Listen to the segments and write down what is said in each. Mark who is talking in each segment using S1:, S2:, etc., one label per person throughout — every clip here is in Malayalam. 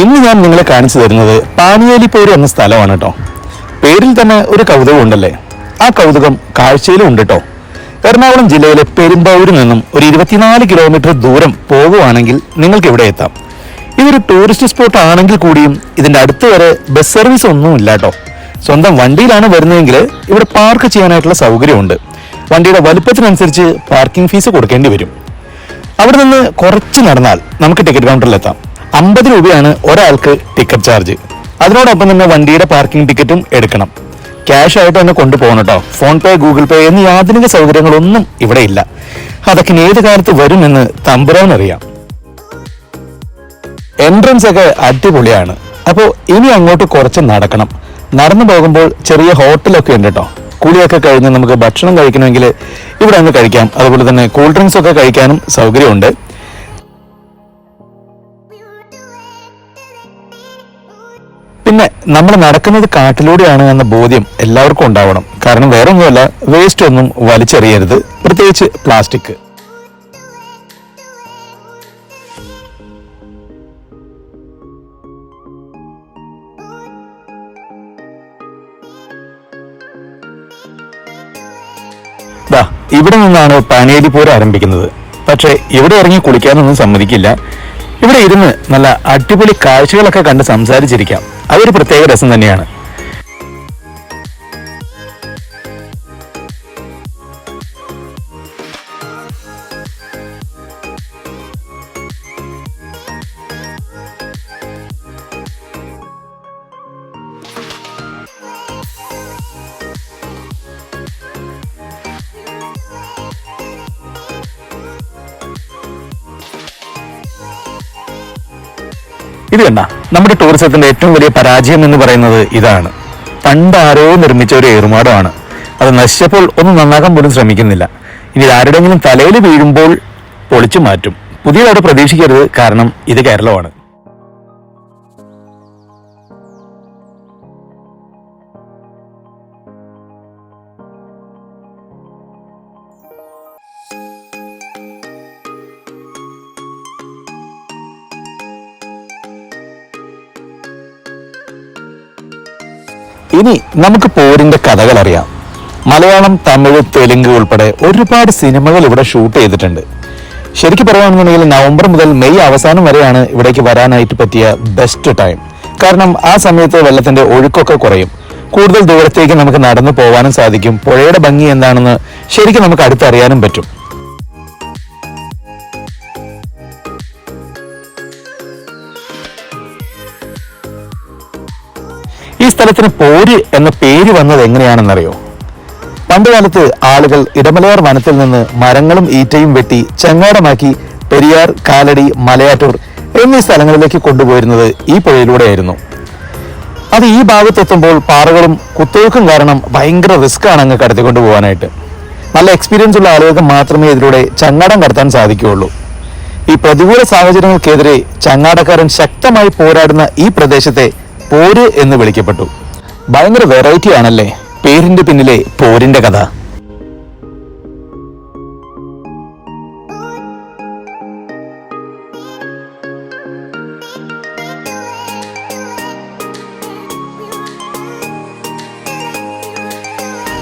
S1: ഇന്ന് ഞാൻ നിങ്ങളെ കാണിച്ചു തരുന്നത് പാനിയേലിപ്പോര് എന്ന സ്ഥലമാണ് കേട്ടോ പേരിൽ തന്നെ ഒരു കൗതുകം ഉണ്ടല്ലേ? ആ കൗതുകം കാഴ്ചയിലും ഉണ്ട് കേട്ടോ എറണാകുളം ജില്ലയിലെ പെരുമ്പാവൂരിൽ നിന്നും ഒരു ഇരുപത്തിനാല് കിലോമീറ്റർ ദൂരം പോകുവാണെങ്കിൽ നിങ്ങൾക്ക് ഇവിടെ എത്താം. ഇതൊരു ടൂറിസ്റ്റ് സ്പോട്ട് ആണെങ്കിൽ കൂടിയും ഇതിന്റെ അടുത്ത് വരെ ബസ് സർവീസ് ഒന്നും ഇല്ല കേട്ടോ സ്വന്തം വണ്ടിയിലാണ് വരുന്നതെങ്കിൽ ഇവിടെ പാർക്ക് ചെയ്യാനായിട്ടുള്ള സൗകര്യമുണ്ട്. വണ്ടിയുടെ വലുപ്പത്തിനനുസരിച്ച് പാർക്കിംഗ് ഫീസ് കൊടുക്കേണ്ടി വരും. അവിടെ നിന്ന് കുറച്ച് നടന്നാൽ നമുക്ക് ടിക്കറ്റ് കൗണ്ടറിൽ എത്താം. അമ്പത് രൂപയാണ് ഒരാൾക്ക് ടിക്കറ്റ് ചാർജ് അതിനോടൊപ്പം തന്നെ വണ്ടിയുടെ പാർക്കിംഗ് ടിക്കറ്റും എടുക്കണം. ക്യാഷ് ആയിട്ട് തന്നെ കൊണ്ടുപോകണം കേട്ടോ ഫോൺ പേ ഗൂഗിൾ പേ എന്നീ ആധുനിക സൗകര്യങ്ങളൊന്നും ഇവിടെ ഇല്ല. അതൊക്കെ ഏത് കാലത്ത് വരുമെന്ന് തമ്പുരാനറിയാം എൻട്രൻസ് ഒക്കെ അടിപൊളിയാണ്. അപ്പോൾ ഇനി അങ്ങോട്ട് കുറച്ച് നടക്കണം. നടന്നു പോകുമ്പോൾ ചെറിയ ഹോട്ടലൊക്കെ ഉണ്ട് കേട്ടോ കുളിയൊക്കെ കഴിഞ്ഞ് നമുക്ക് ഭക്ഷണം കഴിക്കണമെങ്കിൽ ഇവിടെ അങ്ങ് കഴിക്കാം. അതുപോലെ തന്നെ കൂൾ ഡ്രിങ്ക്സ് ഒക്കെ കഴിക്കാനും സൗകര്യമുണ്ട്. പിന്നെ നമ്മൾ നടക്കുന്നത് കാട്ടിലൂടെയാണ് എന്ന ബോധ്യം എല്ലാവർക്കും ഉണ്ടാവണം. കാരണം വേറെ ഒന്നുമല്ല വേസ്റ്റ് ഒന്നും വലിച്ചെറിയരുത്. പ്രത്യേകിച്ച് പ്ലാസ്റ്റിക് ഇവിടെ നിന്നാണ് പാനേരി പോര ആരംഭിക്കുന്നത്. പക്ഷേ ഇവിടെ ഇറങ്ങി കുളിക്കാനൊന്നും സമ്മതിക്കില്ല. ഇവിടെ ഇരുന്ന് നല്ല അടിപൊളി കാഴ്ചകളൊക്കെ കണ്ട് സംസാരിച്ചിരിക്കാം. അതൊരു പ്രത്യേക രസം തന്നെയാണ്. ഇത് കണ്ട നമ്മുടെ ടൂറിസത്തിന്റെ ഏറ്റവും വലിയ പരാജയം എന്ന് പറയുന്നത് ഇതാണ്. പണ്ട് ആരോ നിർമ്മിച്ച ഒരു ഏറുമാടമാണ് അത് നശിച്ചപ്പോൾ ഒന്നും നന്നാക്കാൻ പോലും ശ്രമിക്കുന്നില്ല. ഇനി ആരുടെങ്കിലും തലയിൽ വീഴുമ്പോൾ പൊളിച്ചു മാറ്റും. പുതിയതോടെ പ്രതീക്ഷിക്കരുത് കാരണം ഇത് കേരളമാണ്. ഇനി നമുക്ക് പോരിന്റെ കഥകൾ അറിയാം. മലയാളം തമിഴ് തെലുങ്ക് ഉൾപ്പെടെ ഒരുപാട് സിനിമകൾ ഇവിടെ ഷൂട്ട് ചെയ്തിട്ടുണ്ട്. ശരിക്കും പറയുകയാണെന്നുണ്ടെങ്കിൽ നവംബർ മുതൽ മെയ് അവസാനം വരെയാണ് ഇവിടേക്ക് വരാനായിട്ട് പറ്റിയ ബെസ്റ്റ് ടൈം കാരണം ആ സമയത്ത് വെള്ളത്തിന്റെ ഒഴുക്കൊക്കെ കുറയും. കൂടുതൽ ദൂരത്തേക്ക് നമുക്ക് നടന്നു പോകാനും സാധിക്കും. പുഴയുടെ ഭംഗി എന്താണെന്ന് ശരിക്കും നമുക്ക് അടുത്തറിയാനും പറ്റും. സ്ഥലത്തിന് പോര് എന്ന പേര് വന്നത് എങ്ങനെയാണെന്നറിയോ? പണ്ടുകാലത്ത് ആളുകൾ ഇടമലയാർ വനത്തിൽ നിന്ന് മരങ്ങളും ഈറ്റയും വെട്ടി ചെങ്ങാടമാക്കി പെരിയാർ കാലടി മലയാറ്റൂർ എന്നീ സ്ഥലങ്ങളിലേക്ക് കൊണ്ടുപോയിരുന്നത് ഈ പുഴയിലൂടെയായിരുന്നു. അത് ഈ ഭാഗത്തെത്തുമ്പോൾ പാറകളും കുത്തൊഴുക്കും കാരണം ഭയങ്കര റിസ്ക് ആണ് അങ്ങ് കടത്തിക്കൊണ്ട് പോകാനായിട്ട്. നല്ല എക്സ്പീരിയൻസ് ഉള്ള ആളുകൾക്ക് മാത്രമേ ഇതിലൂടെ ചങ്ങാടം കടത്താൻ സാധിക്കുകയുള്ളൂ. ഈ പ്രതികൂല സാഹചര്യങ്ങൾക്കെതിരെ ചങ്ങാടക്കാരൻ ശക്തമായി പോരാടുന്ന ഈ പ്രദേശത്തെ പോര് എന്ന് വിളിക്കപ്പെട്ടു. ഭയങ്കര വെറൈറ്റി ആണല്ലേ? പേരിന്റെ പിന്നിലെ പോരിന്റെ കഥ.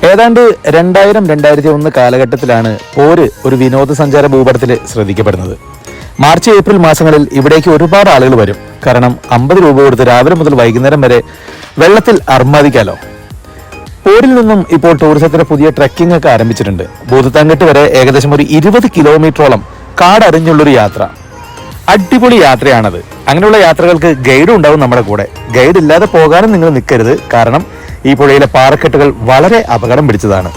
S1: ഏതാണ്ട് രണ്ടായിരം രണ്ടായിരത്തി ഒന്ന് കാലഘട്ടത്തിലാണ് പോര് ഒരു വിനോദസഞ്ചാര ഭൂപടത്തിൽ ശ്രദ്ധിക്കപ്പെടുന്നത്. മാർച്ച് ഏപ്രിൽ മാസങ്ങളിൽ ഇവിടേക്ക് ഒരുപാട് ആളുകൾ വരും. കാരണം അമ്പത് രൂപ കൊടുത്ത് രാവിലെ മുതൽ വൈകുന്നേരം വരെ വെള്ളത്തിൽ അർമാദിക്കാലോ. പോരിൽ നിന്നും ഇപ്പോൾ ടൂറിസത്തിന്റെ പുതിയ ട്രക്കിംഗ് ഒക്കെ ആരംഭിച്ചിട്ടുണ്ട്. ഭൂതത്താങ്കെട്ട് വരെ ഏകദേശം ഒരു ഇരുപത് കിലോമീറ്ററോളം കാടറിഞ്ഞുള്ളൊരു യാത്ര. അടിപൊളി യാത്രയാണത്. അങ്ങനെയുള്ള യാത്രകൾക്ക് ഗൈഡ് ഉണ്ടാവും നമ്മുടെ കൂടെ. ഗൈഡ് ഇല്ലാതെ പോകാനും നിങ്ങൾ നിൽക്കരുത്. കാരണം ഈ പുഴയിലെ പാറക്കെട്ടുകൾ വളരെ അപകടം പിടിച്ചതാണ്.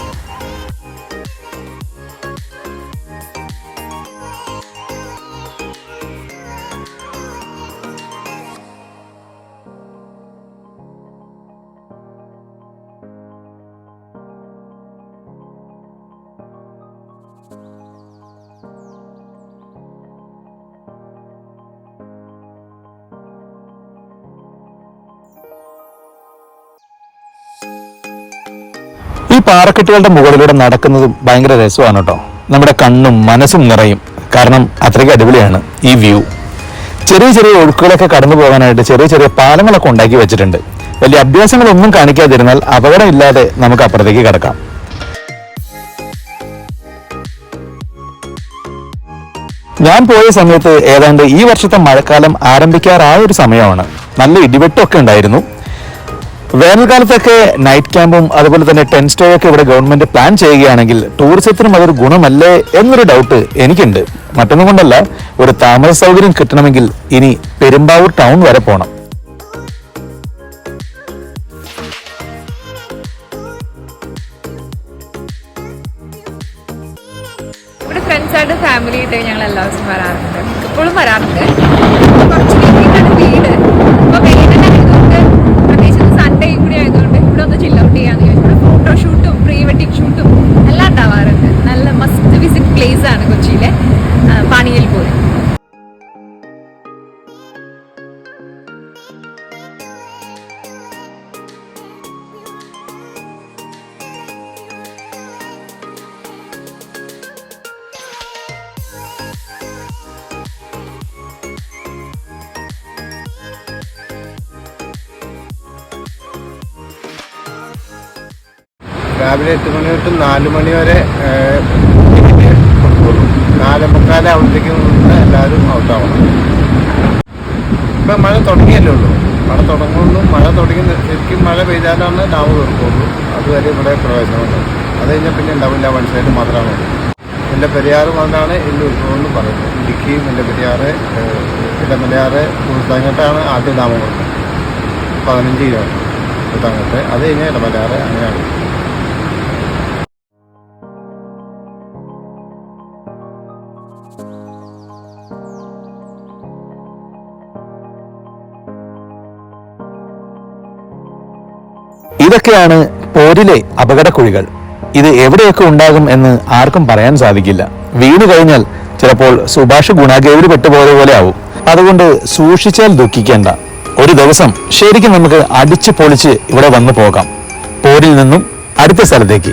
S1: പാറക്കെട്ടുകളുടെ മുകളിലൂടെ നടക്കുന്നതും ഭയങ്കര രസമാണ് കേട്ടോ. നമ്മുടെ കണ്ണും മനസ്സും നിറയും. കാരണം അത്രയ്ക്ക് അടിപൊളിയാണ് ഈ വ്യൂ. ചെറിയ ചെറിയ ഒഴുക്കുകളൊക്കെ കടന്നു പോകാനായിട്ട് ചെറിയ ചെറിയ പാലങ്ങളൊക്കെ ഉണ്ടാക്കി വെച്ചിട്ടുണ്ട്. വലിയ അഭ്യാസങ്ങളൊന്നും കാണിക്കാതിരുന്നാൽ അപകടമില്ലാതെ നമുക്ക് അപ്പുറത്തേക്ക് കിടക്കാം. ഞാൻ പോയ സമയത്ത് ഏതാണ്ട് ഈ വർഷത്തെ മഴക്കാലം ആരംഭിക്കാറായ ഒരു സമയമാണ്. നല്ല ഇടിവെട്ടൊക്കെ ഉണ്ടായിരുന്നു. വേനൽക്കാലത്തൊക്കെ നൈറ്റ് ക്യാമ്പും അതുപോലെ തന്നെ ടെൻ സ്റ്റേ ഒക്കെ ഇവിടെ ഗവൺമെന്റ് പ്ലാൻ ചെയ്യുകയാണെങ്കിൽ ടൂറിസത്തിനും അതൊരു ഗുണമല്ലേ എന്നൊരു ഡൗട്ട് എനിക്കുണ്ട്. മറ്റൊന്നും കൊണ്ടല്ല ഒരു താമസ സൗകര്യം കിട്ടണമെങ്കിൽ ഇനി പെരുമ്പാവൂർ ടൗൺ വരെ പോകണം
S2: ഇവിടെ ഫ്രണ്ട്സായിട്ട് ഫാമിലി ആയിട്ട് ഞങ്ങൾ എല്ലാ ദിവസവും വരാറുണ്ട്. ഇപ്പോഴും വരാറുണ്ട്.
S3: രാവിലെ എട്ട് മണി തൊട്ട് നാല് മണി വരെ ടിക്കറ്റ് കൊടുക്കുള്ളൂ നാല് മുക്കാലാവുമ്പോഴത്തേക്കും നിന്ന് എല്ലാവരും ഔട്ടാവണം ഇപ്പം മഴ തുടങ്ങിയല്ലേ ഉള്ളൂ. മഴ തുടങ്ങുള്ളൂ മഴ തുടങ്ങി ശരിക്കും മഴ പെയ്താലാണ് ഡാം തീർക്കുള്ളൂ. അതുവരെ ഇവിടെ പ്രവേശനമുണ്ട്. അത് കഴിഞ്ഞാൽ പിന്നെ ഉണ്ടാവില്ല. സൈഡ് മാത്രമാണ്. എന്റെ പെരിയാർ വന്നാണ് എന്റെ ഉത്സവം എന്ന് പറയുന്നത്. ഇടുക്കിയും എന്റെ പെരിയാറ് ഇടമലയാറ് കുറുത്താങ്കട്ടാണ് ആദ്യ ഡാം കൊടുക്കുന്നത് പതിനഞ്ച് കിലോ കുറുത്താങ്കട്ട് അത് കഴിഞ്ഞാൽ ഇടമലയാറ് അങ്ങനെയാണ്.
S1: ഇതൊക്കെയാണ് പോരിലെ അപകടക്കുഴികൾ. ഇത് എവിടെയൊക്കെ ഉണ്ടാകും എന്ന് ആർക്കും പറയാൻ സാധിക്കില്ല. വീണ് കഴിഞ്ഞാൽ ചിലപ്പോൾ സുഭാഷ് ഗുണാഗേവിൽ പെട്ടുപോയ പോലെ ആവും. അതുകൊണ്ട് സൂക്ഷിച്ചാൽ ദുഃഖിക്കേണ്ട. ഒരു ദിവസം ശരിക്കും നമുക്ക് അടിച്ചു പൊളിച്ച് ഇവിടെ വന്നു പോകാം. പോരിൽ നിന്നും അടുത്ത സ്ഥലത്തേക്ക്.